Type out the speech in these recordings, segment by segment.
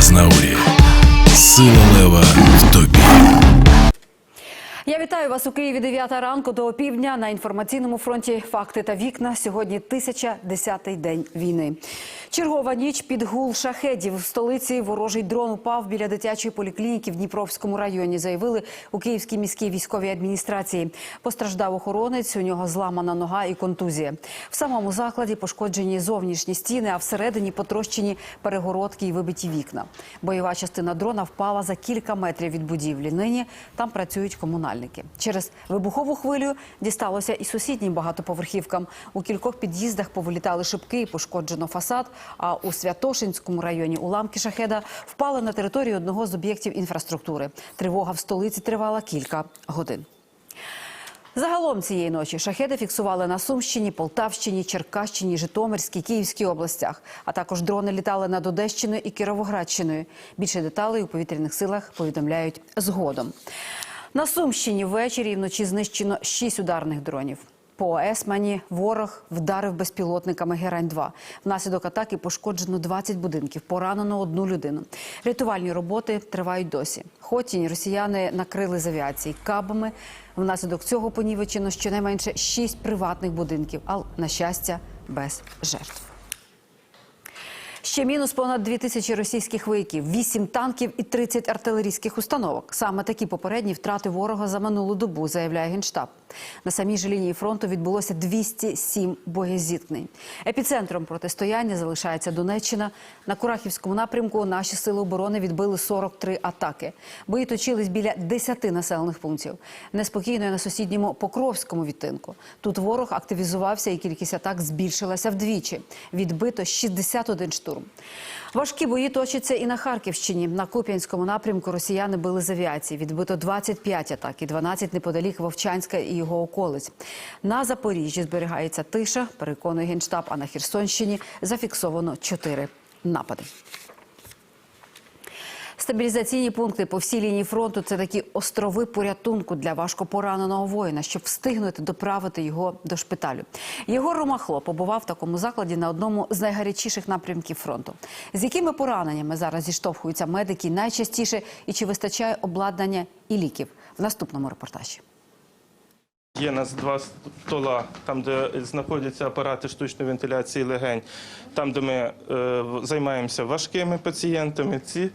Азнаурі. Сила лева в тобі. Я вітаю вас у Києві 9 ранку до півдня на інформаційному фронті. Факти та вікна. Сьогодні 1010-й день війни. Чергова ніч під гул шахедів в столиці. Ворожий дрон упав біля дитячої поліклініки в Дніпровському районі. Заявили у Київській міській військовій адміністрації. Постраждав охоронець. У нього зламана нога і контузія. В самому закладі пошкоджені зовнішні стіни, а всередині потрощені перегородки і вибиті вікна. Бойова частина дрона впала за кілька метрів від будівлі. Нині там працюють комунальники. Через вибухову хвилю дісталося і сусіднім багатоповерхівкам. У кількох під'їздах повилітали шибки і пошкоджено фасад. А у Святошинському районі уламки шахеда впали на територію одного з об'єктів інфраструктури. Тривога в столиці тривала кілька годин. Загалом цієї ночі шахеди фіксували на Сумщині, Полтавщині, Черкащині, Житомирській, Київській областях. А також дрони літали над Одещиною і Кіровоградщиною. Більше деталей у повітряних силах повідомляють згодом. На Сумщині ввечері і вночі знищено шість ударних дронів. По Есмані ворог вдарив безпілотниками Герань-2. Внаслідок атаки пошкоджено 20 будинків, поранено одну людину. Рятувальні роботи тривають досі. Хотінь росіяни накрили з авіації кабами. Внаслідок цього понівечено щонайменше 6 приватних будинків, але, на щастя, без жертв. Ще мінус понад дві тисячі російських вояків, 8 танків і 30 артилерійських установок. Саме такі попередні втрати ворога за минулу добу, заявляє генштаб. На самій же лінії фронту відбулося 207 боєзіткнень. Епіцентром протистояння залишається Донеччина. На Курахівському напрямку наші сили оборони відбили 43 атаки. Бої точились біля 10 населених пунктів. Неспокійно на сусідньому Покровському відтинку. Тут ворог активізувався і кількість атак збільшилася вдвічі. Відбито 61 штурм. Важкі бої точаться і на Харківщині. На Куп'янському напрямку росіяни били з авіації. Відбито 25 атак і 12 неподалік Вовчанська і його околиць. На Запоріжжі зберігається тиша, переконує генштаб, а на Херсонщині зафіксовано 4 напади. Стабілізаційні пункти по всій лінії фронту це такі острови порятунку для важкопораненого воїна, щоб встигнути доправити його до шпиталю. Єгор Ромахло побував в такому закладі на одному з найгарячіших напрямків фронту. З якими пораненнями зараз зіштовхуються медики найчастіше і чи вистачає обладнання і ліків в наступному репортажі? Є нас два стола, там, де знаходяться апарати штучної вентиляції легень, там, де ми е, займаємося важкими пацієнтами. Ці,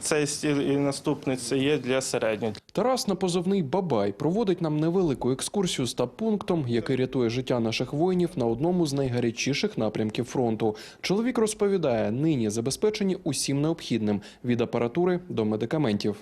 цей стіл і наступний це є для середнього. Тарас на позовний Бабай проводить нам невелику екскурсію з пунктом, який рятує життя наших воїнів на одному з найгарячіших напрямків фронту. Чоловік розповідає, нині забезпечені усім необхідним від апаратури до медикаментів.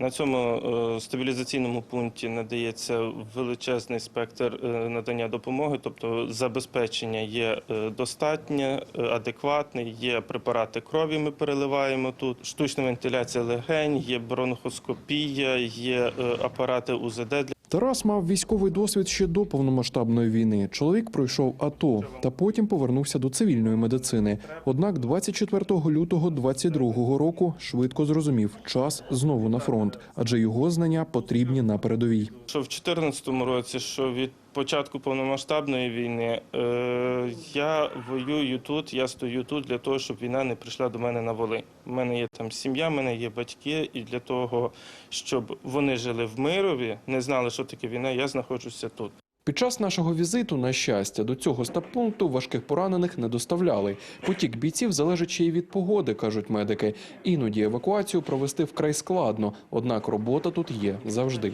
На цьому е, стабілізаційному пункті надається величезний спектр е, надання допомоги, тобто забезпечення є е, достатнє, адекватне, є препарати крові, ми переливаємо тут, штучна вентиляція легень, є бронхоскопія, є апарати УЗД для Тарас мав військовий досвід ще до повномасштабної війни. Чоловік пройшов АТО та потім повернувся до цивільної медицини. Однак 24 лютого 22 року швидко зрозумів час знову на фронт, адже його знання потрібні на передовій. Що в 2014 році, що від початку повномасштабної війни, е, я воюю тут, я стою тут для того, щоб війна не прийшла до мене на Волинь. У мене є там сім'я, в мене є батьки, і для того, щоб вони жили в мирові, не знали, що таке війна, я знаходжуся тут. Під час нашого візиту, на щастя, до цього стаб-пункту важких поранених не доставляли. Потік бійців залежить ще й від погоди, кажуть медики. Іноді евакуацію провести вкрай складно, однак робота тут є завжди.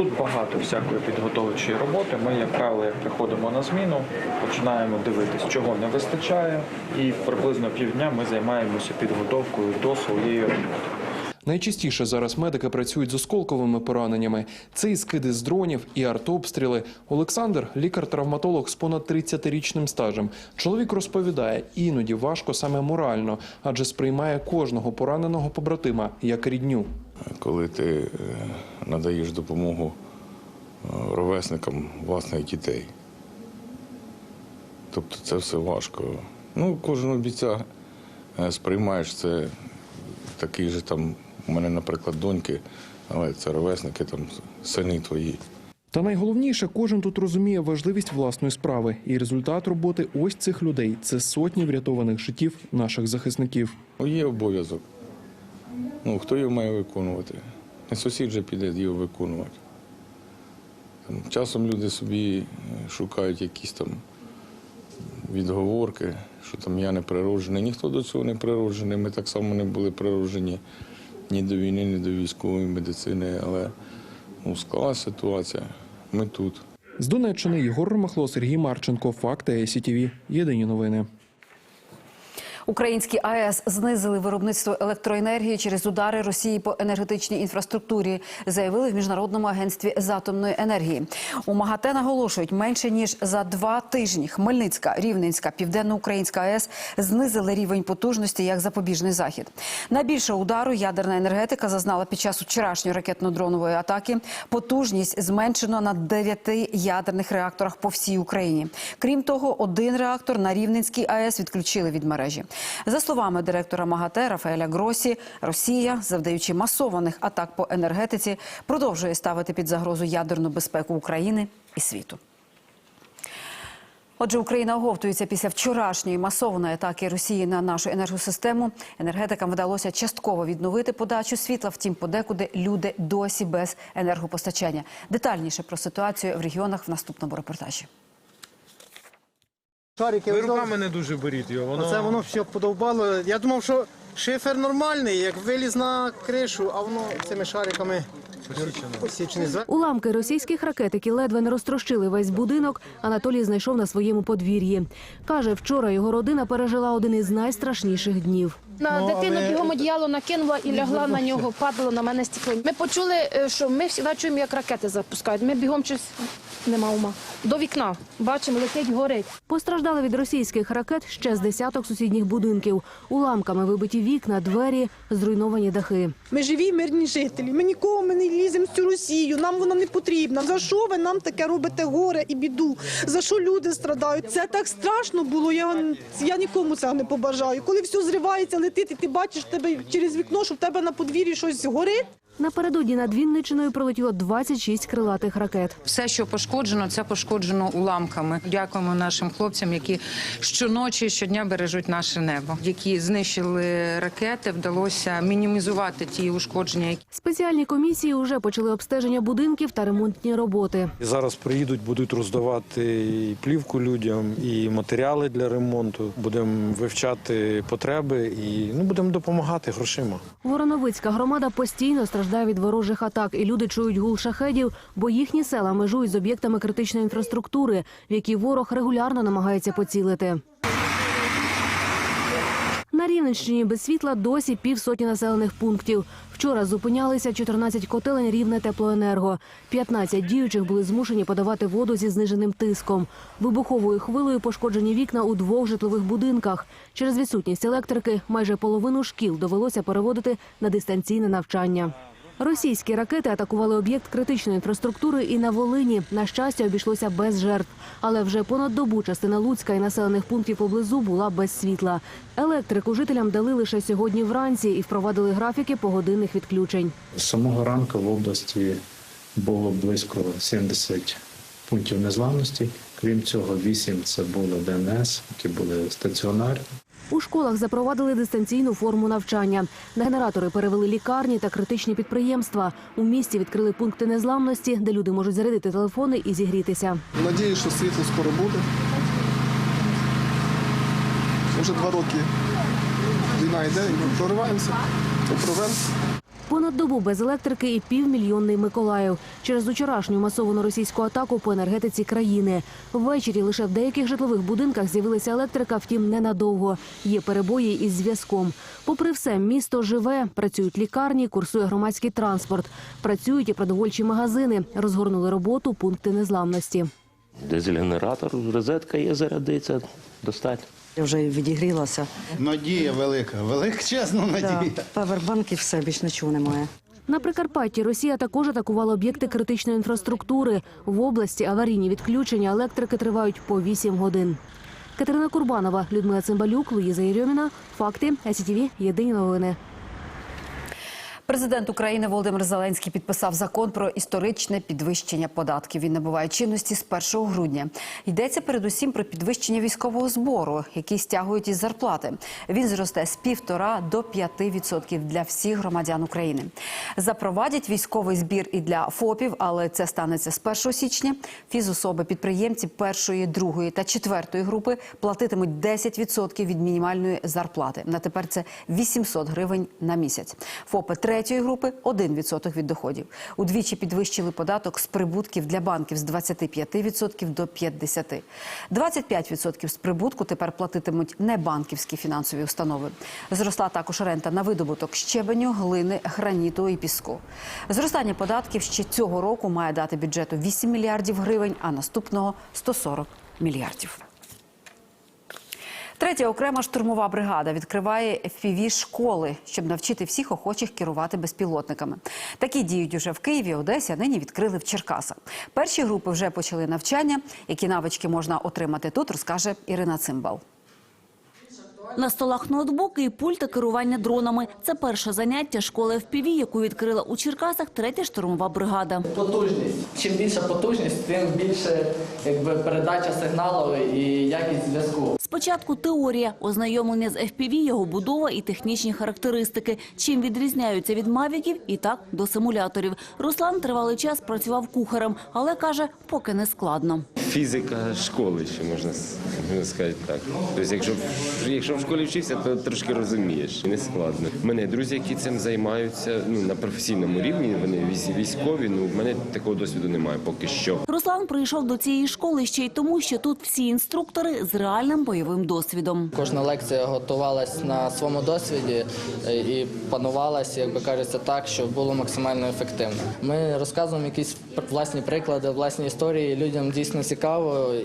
Тут багато всякої підготовчої роботи. Ми, як правило, як приходимо на зміну, починаємо дивитись, чого не вистачає, і приблизно півдня ми займаємося підготовкою до своєї роботи. Найчастіше зараз медики працюють з осколковими пораненнями. Це і скиди з дронів, і артобстріли. Олександр – лікар-травматолог з понад 30-річним стажем. Чоловік розповідає, іноді важко саме морально, адже сприймає кожного пораненого побратима як рідню. Коли ти е, надаєш допомогу е, ровесникам власних дітей. Тобто це все важко. Ну, кожного бійця е, сприймаєш це такий же там, у мене, наприклад, доньки, але це ровесники, там сини твої. Та найголовніше, кожен тут розуміє важливість власної справи, і результат роботи ось цих людей це сотні врятованих життів наших захисників. Є обов'язок. Ну, хто його має виконувати? Не сусід же піде його виконувати. Часом люди собі е, шукають якісь там відговорки, що там я не природжений. Ніхто до цього не природжений. Ми так само не були природжені ні до війни, ні до військової медицини. Але ну, склалася ситуація. Ми тут. З Донеччини Єгор Ромахло, Сергій Марченко. Факти СІТВ. Єдині новини. Українські АЕС знизили виробництво електроенергії через удари Росії по енергетичній інфраструктурі, заявили в міжнародному агентстві з атомної енергії. У МАГАТЕ наголошують, менше ніж за два тижні Хмельницька, Рівненська, Південноукраїнська АЕС знизили рівень потужності як запобіжний захід. Найбільше удару ядерна енергетика зазнала під час вчорашньої ракетно-дронової атаки. Потужність зменшено на дев'яти ядерних реакторах по всій Україні. Крім того, один реактор на Рівненській АЕС відключили від мережі. За словами директора МАГАТЕ Рафаеля Гросі, Росія, завдаючи масованих атак по енергетиці, продовжує ставити під загрозу ядерну безпеку України і світу. Отже, Україна оговтується після вчорашньої масованої атаки Росії на нашу енергосистему. Енергетикам вдалося частково відновити подачу світла. Втім, подекуди люди досі без енергопостачання. Детальніше про ситуацію в регіонах в наступному репортажі. Шарики, Ви руками не дуже беріть його, воно Оце воно все подовбало. Я думав, що шифер нормальний, як виліз на кришу, а воно цими шариками. Уламки російських ракет, які ледве не розтрощили весь будинок, Анатолій знайшов на своєму подвір'ї. Каже, вчора його родина пережила один із найстрашніших днів. На дитину бігом одіяло накинула і лягла на нього, падало на мене стекло. Ми почули, е, що ми завжди чуємо, як ракети запускають. Ми бігом щось нема ума. До вікна бачимо, летить, горить. Постраждали від російських ракет ще з десяток сусідніх будинків. Уламками вибиті вікна, двері, зруйновані дахи. Ми живі мирні жителі. Ми нікого ми не ліземо в цю Росію. Нам вона не потрібна. За що ви нам таке робите горе і біду? За що люди страдають? Це так страшно було. Я, я нікому цього не побажаю. Коли все зривається, летить, і ти бачиш тебе через вікно, що в тебе на подвір'ї щось горить. Напередодні над Вінничиною пролетіло 26 крилатих ракет. Все, що пошкоджено, це пошкоджено уламками. Дякуємо нашим хлопцям, які щоночі, щодня бережуть наше небо. Які знищили ракети, вдалося мінімізувати ті ушкодження, які Спеціальні комісії вже почали обстеження будинків та ремонтні роботи. зараз приїдуть, будуть роздавати і плівку людям, і матеріали для ремонту. Будемо вивчати потреби і ну будемо допомагати грошима. Вороновицька громада постійно страждає від ворожих атак, і люди чують гул шахедів, бо їхні села межують з об'єктами критичної інфраструктури, в які ворог регулярно намагається поцілити. На Рівненщині без світла досі півсотні населених пунктів. Вчора зупинялися 14 котелень рівне теплоенерго. 15 діючих були змушені подавати воду зі зниженим тиском. Вибуховою хвилею пошкоджені вікна у двох житлових будинках. Через відсутність електрики майже половину шкіл довелося переводити на дистанційне навчання. Російські ракети атакували об'єкт критичної інфраструктури і на Волині. На щастя, обійшлося без жертв. Але вже понад добу частина Луцька і населених пунктів поблизу була без світла. Електрику жителям дали лише сьогодні вранці і впровадили графіки погодинних відключень. З самого ранку в області було близько 70 пунктів незламності. Крім цього, 8 це були ДНС, які були стаціонарні. У школах запровадили дистанційну форму навчання. На генератори перевели лікарні та критичні підприємства. У місті відкрили пункти незламності, де люди можуть зарядити телефони і зігрітися. Надію, що світло скоро буде. Вже два роки війна йде, і ми прориваємося, попровемо. Понад добу без електрики і півмільйонний Миколаїв через учорашню масовану російську атаку по енергетиці країни. Ввечері лише в деяких житлових будинках з'явилася електрика, втім ненадовго. Є перебої із зв'язком. Попри все, місто живе, працюють лікарні, курсує громадський транспорт, працюють і продовольчі магазини. Розгорнули роботу пункти незламності. Дизель-генератор, розетка є, зарядиться, достатньо. Я вже відігрілася. Надія велика, велика, чесно, надія. Павербанк і все, більш нічого немає. На Прикарпатті Росія також атакувала об'єкти критичної інфраструктури. В області аварійні відключення електрики тривають по 8 годин. Катерина Курбанова, Людмила Цимбалюк, Луїза Єрьоміна. Факти СІТВ. Єдині новини. Президент України Володимир Зеленський підписав закон про історичне підвищення податків. Він набуває чинності з 1 грудня. Йдеться передусім про підвищення військового збору, який стягують із зарплати. Він зросте з півтора до 5% для всіх громадян України. Запровадять військовий збір і для ФОПів, але це станеться з 1 січня. Фізособи підприємці першої, другої та четвертої групи платитимуть 10% від мінімальної зарплати. На тепер це 800 гривень на місяць. ФОПи третьої групи 1% від доходів. Удвічі підвищили податок з прибутків для банків з 25% до 50%. 25% з прибутку тепер платитимуть небанківські фінансові установи. Зросла також рента на видобуток щебеню, глини, граніту і піску. Зростання податків ще цього року має дати бюджету 8 мільярдів гривень, а наступного 140 мільярдів. Третя окрема штурмова бригада відкриває fpv школи, щоб навчити всіх охочих керувати безпілотниками. Такі діють уже в Києві, Одесі, а нині відкрили в Черкасах. Перші групи вже почали навчання. Які навички можна отримати тут, розкаже Ірина Цимбал. На столах ноутбуки і пульти керування дронами. Це перше заняття школи FPV, яку відкрила у Черкасах третя штурмова бригада. Потужність. Чим більша потужність, тим більше якби, передача сигналу і якість зв'язку. Спочатку теорія, ознайомлення з FPV, його будова і технічні характеристики. Чим відрізняються від мавіків і так до симуляторів. Руслан тривалий час працював кухарем, але каже, поки не складно. Фізика школи, ще можна можна сказати так. Тобто, якщо, в- якщо в школі вчився, то трошки розумієш. Не складно. У мене друзі, які цим займаються ну, на професійному рівні, вони військ- військові. Ну, в мене такого досвіду немає поки що. Руслан прийшов до цієї школи ще й тому, що тут всі інструктори з реальним бойовим досвідом. Кожна лекція готувалась на своєму досвіді е, і панувалася, як би кажеться, так, щоб було максимально ефективно. Ми розказуємо якісь власні приклади, власні історії. Людям дійсно цікаво.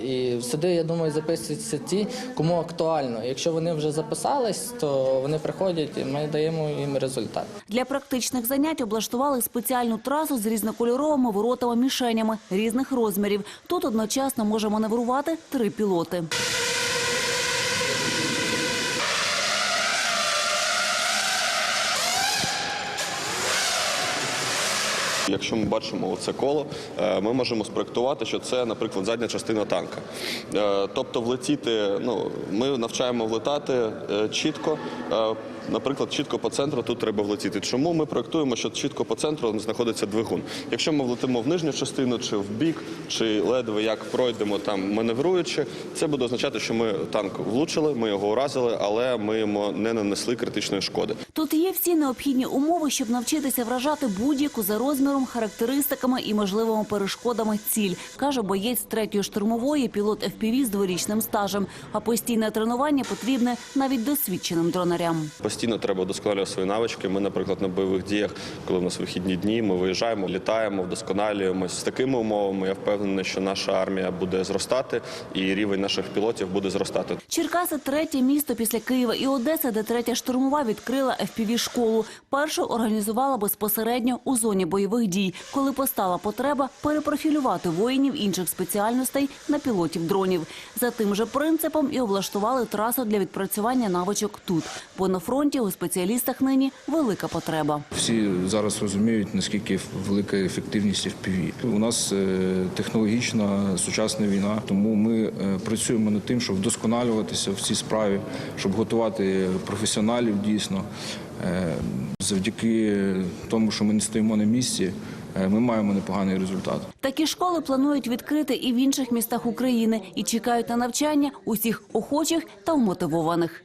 І сюди, я думаю, записуються ті, кому актуально. Якщо вони вже записались, то вони приходять і ми даємо їм результат. Для практичних занять облаштували спеціальну трасу з різнокольоровими воротами мішенями різних розмірів. Тут одночасно може маневрувати три пілоти. Якщо ми бачимо оце коло, е, ми можемо спроектувати, що це, наприклад, задня частина танка. Е, Тобто влетіти, ну ми навчаємо влетати е, чітко. Наприклад, чітко по центру тут треба влетіти. Чому ми проектуємо, що чітко по центру знаходиться двигун? Якщо ми влетимо в нижню частину, чи в бік, чи ледве як пройдемо там маневруючи, це буде означати, що ми танк влучили, ми його уразили, але ми йому не нанесли критичної шкоди. Тут є всі необхідні умови, щоб навчитися вражати будь-яку за розміром, характеристиками і можливими перешкодами ціль, каже боєць третьої штурмової, пілот FPV з дворічним стажем. А постійне тренування потрібне навіть досвідченим дронарям. Постійно треба вдосконалювати свої навички. Ми, наприклад, на бойових діях, коли в нас вихідні дні, ми виїжджаємо, літаємо, вдосконалюємось з такими умовами. Я впевнений, що наша армія буде зростати, і рівень наших пілотів буде зростати. Черкаси третє місто після Києва і Одеси, де третя штурмова відкрила fpv школу Першу організувала безпосередньо у зоні бойових дій, коли постала потреба перепрофілювати воїнів інших спеціальностей на пілотів дронів. За тим же принципом і облаштували трасу для відпрацювання навичок тут. Бо на фронті у спеціалістах нині велика потреба. Всі зараз розуміють, наскільки велика ефективність FPV. У нас е, технологічна сучасна війна, тому ми е, працюємо над тим, щоб вдосконалюватися в цій справі, щоб готувати професіоналів дійсно. Е, Завдяки тому, що ми не стоїмо на місці, ми маємо непоганий результат. Такі школи планують відкрити і в інших містах України і чекають на навчання усіх охочих та вмотивованих.